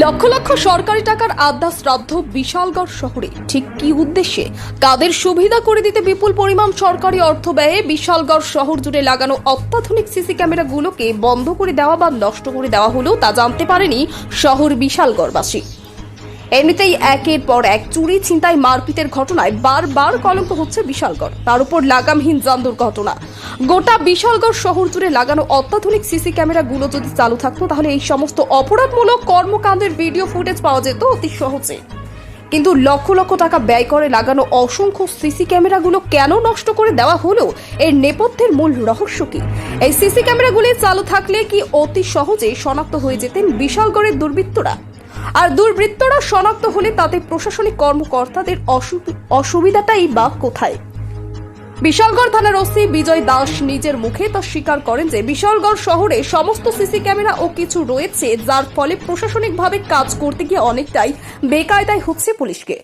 লক্ষ লক্ষ সরকারি টাকার আড্ডা শ্রাদ্ধ বিশালগড় শহরে। ঠিক কি উদ্দেশ্যে? কাদের সুবিধা করে দিতে বিপুল পরিমাণ সরকারি অর্থ ব্যয়ে বিশালগড় শহর জুড়ে লাগানো অত্যাধুনিক সিসি ক্যামেরাগুলোকে বন্ধ করে দেওয়া বা নষ্ট করে দেওয়া হলেও তা জানতে পারেনি শহর বিশালগড়বাসী। এমনিতেই একের পর এক চুরি ছিনতাই মারপিটের ঘটনায় বারবার কলঙ্ক হচ্ছে বিশালগড়। তার উপর লাগামহীন যান দুর্ঘটনা। গোটা বিশালগড় শহর জুড়ে লাগানো অত্যাধুনিক সিসি ক্যামেরাগুলো যদি চালু থাকতো, তাহলে এই সমস্ত অপরাধমূলক কর্মকাণ্ডের ভিডিও ফুটেজ পাওয়া যেত অতি সহজে। কিন্তু লক্ষ লক্ষ টাকা ব্যয় করে লাগানো অসংখ্য সিসি ক্যামেরাগুলো কেন নষ্ট করে দেওয়া হলো? এর নেপথ্যের মূল রহস্য কি? এই সিসি ক্যামেরাগুলি চালু থাকলে কি অতি সহজে শনাক্ত হয়ে যেতেন বিশালগড়ের দুর্বৃত্তরা? আর দুর্বৃত্তরা শনাক্ত হলে তাতে প্রশাসনিক কর্মকর্তাদের অসুবিধাটাই বা কোথায়? বিশালগড় থানার ওসি বিজয় দাস নিজের মুখে তা স্বীকার করেন যে বিশালগড় শহরে সমস্ত সিসি ক্যামেরা ও কিছু রয়েছে, যার ফলে প্রশাসনিকভাবে কাজ করতে গিয়ে অনেকটাই বেকায়দায় হচ্ছে পুলিশকে।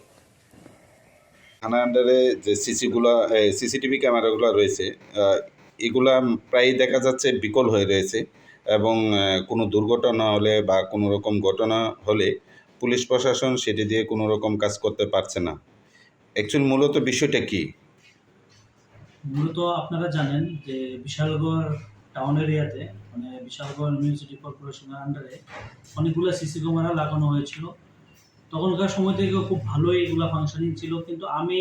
থানা আন্ডারে যে সিসিগুলো সিসিটিভি ক্যামেরাগুলো রয়েছে এগুলা প্রায়ই দেখা যাচ্ছে বিকল হয়ে রয়েছে। এবং কোনো দুর্ঘটনা হলে বা কোনো রকম ঘটনা হলে পুলিশ প্রশাসন সেটি দিয়ে কোনো রকম কাজ করতে পারছে না। অ্যাকচুয়ালি মূলত বিষয়টা কি? মূলত আপনারা জানেন যে বিশালগড় টাউন এরিয়াতে মানে বিশালগড় মিউনিসিপালিটি কর্পোরেশনের আন্ডারে অনেকগুলো সিসি ক্যামেরা লাগানো হয়েছিল। তখনকার সময় থেকে খুব ভালোই এগুলো ফাংশনিং ছিল, কিন্তু আমি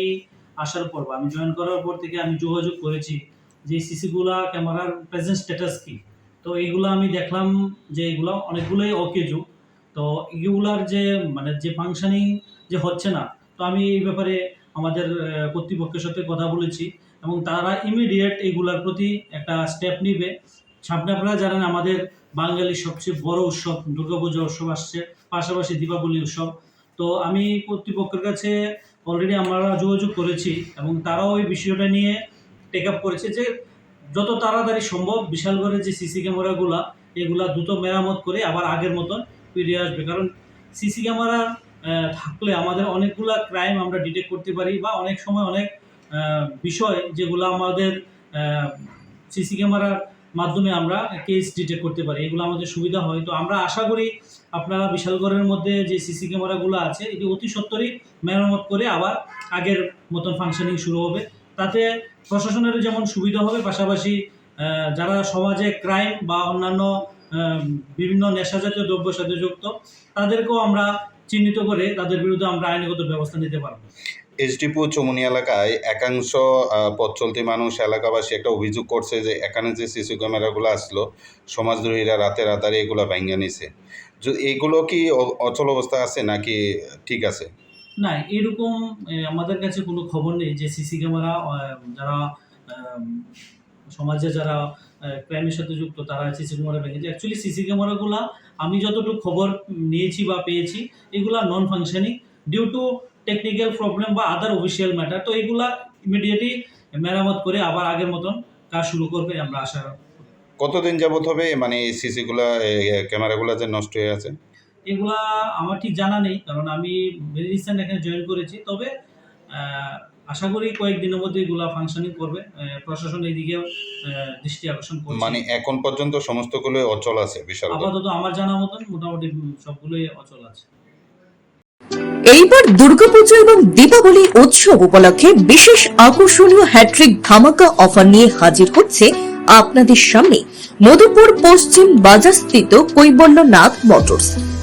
আসার পর আমি জয়েন করার পর থেকে আমি যোগাযোগ করেছি যে সিসিগুলা ক্যামেরার প্রেজেন্ট স্ট্যাটাস কি। তো এইগুলো আমি দেখলাম যে এগুলো অনেকগুলোই অকেজু। তো এগুলার যে মানে যে ফাংশনিং যে হচ্ছে না, তো আমি এই ব্যাপারে আমাদের কর্তৃপক্ষের সাথে কথা বলেছি এবং তারা ইমিডিয়েট এগুলার প্রতি একটা স্টেপ নিবে। সামনে আপনারা জানেন আমাদের বাঙালির সবচেয়ে বড় উৎসব দুর্গাপূজা উৎসব আসছে, পাশাপাশি দীপাবলি উৎসব। তো আমি কর্তৃপক্ষের কাছে অলরেডি আমরা যোগাযোগ করেছি এবং তারাও এই বিষয়টা নিয়ে টেক আপ করেছে যে যত তাড়াতাড়ি সম্ভব বিশালগড়ের যে সিসি ক্যামেরাগুলা, এগুলা দ্রুত মেরামত করে আবার আগের মতন ফিরে আসবে। কারণ সিসি ক্যামেরা থাকলে আমাদের অনেকগুলা ক্রাইম আমরা ডিটেক্ট করতে পারি বা অনেক সময় অনেক বিষয় যেগুলো আমাদের সিসি ক্যামেরার মাধ্যমে আমরা কেস ডিটেক্ট করতে পারি। এগুলো আমাদের সুবিধা হয়। তো আমরা আশা করি আপনারা বিশালগড়ের মধ্যে যে সিসি ক্যামেরাগুলো আছে, এটি অতি সত্তরই মেরামত করে আবার আগের মতন ফাংশনিং শুরু হবে। তাতে প্রশাসনের যেমন সুবিধা হবে, পাশাপাশি যারা সমাজে ক্রাইম বা অন্যান্য বিভিন্ন নেশাজাতীয় দ্রব্যের সাথে যুক্ত, তাদেরকেও আমরা চিহ্নিত করে তাদের বিরুদ্ধে আমরা আইনগত ব্যবস্থা নিতে পারব। এসডিপু চমুনি এলাকায় একাংশ পথ চলতি মানুষ, এলাকাবাসী একটা অভিযোগ করছে যে এখানে যে সিসি ক্যামেরাগুলো আসলো, সমাজদ্রোহীরা রাতে রাতারি এগুলো ভাঙ্গা নিছে। এগুলো কি অচল অবস্থা আছে নাকি ঠিক আছে? না, এরকম আমাদের কাছে কোনো খবর নেই যে সিসি ক্যামেরা যারা সমাজে যারা ক্রাইমের সাথে যুক্ত, তারা সিসি ক্যামেরা ভেঙেছে। অ্যাকচুয়ালি সিসি ক্যামেরাগুলো আমি যতটুকু খবর নিয়েছি বা পেয়েছি, এগুলা non functioning due to technical problem বা আদার অফিসিয়াল ম্যাটার তো এগুলা ইমিডিয়েটলি মেরামত করে আবার আগের মতন কাজ শুরু করবে আমরা আশা কতদিন যাবত হবে? মানে এই সিসিগুলো ক্যামেরাগুলো যে নষ্ট হয়ে আছে? এগুলা আমার ঠিক জানা নেই কারণ আমি ভেরি রিসেন্ট এখানে জয়েন করেছি। তবে আহ, আশা করি কয়েকদিনের মধ্যে এগুলা ফাংশনিং করবে। প্রশাসন এইদিকেও আহ, দৃষ্টি আকর্ষণ করছে। মানে এখন পর্যন্ত সমস্তগুলো অচল আছে বিশাল আপাতত আমার জানা মতন মোটামুটি সবগুলোই অচল আছে। এইবার দুর্গাপুজো এবং দীপাবলি উৎসব উপলক্ষে বিশেষ আকর্ষণীয় হ্যাট্রিক ধামাকা অফার নিয়ে হাজির হচ্ছে আপনাদের সামনে। মধুপুর পশ্চিম বাজারস্থিত Kaibalyanath motors.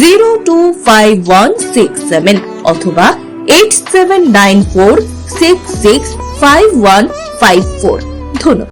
zero two five one six seven অথবা eight seven nine four six six five one five four ধন্যবাদ।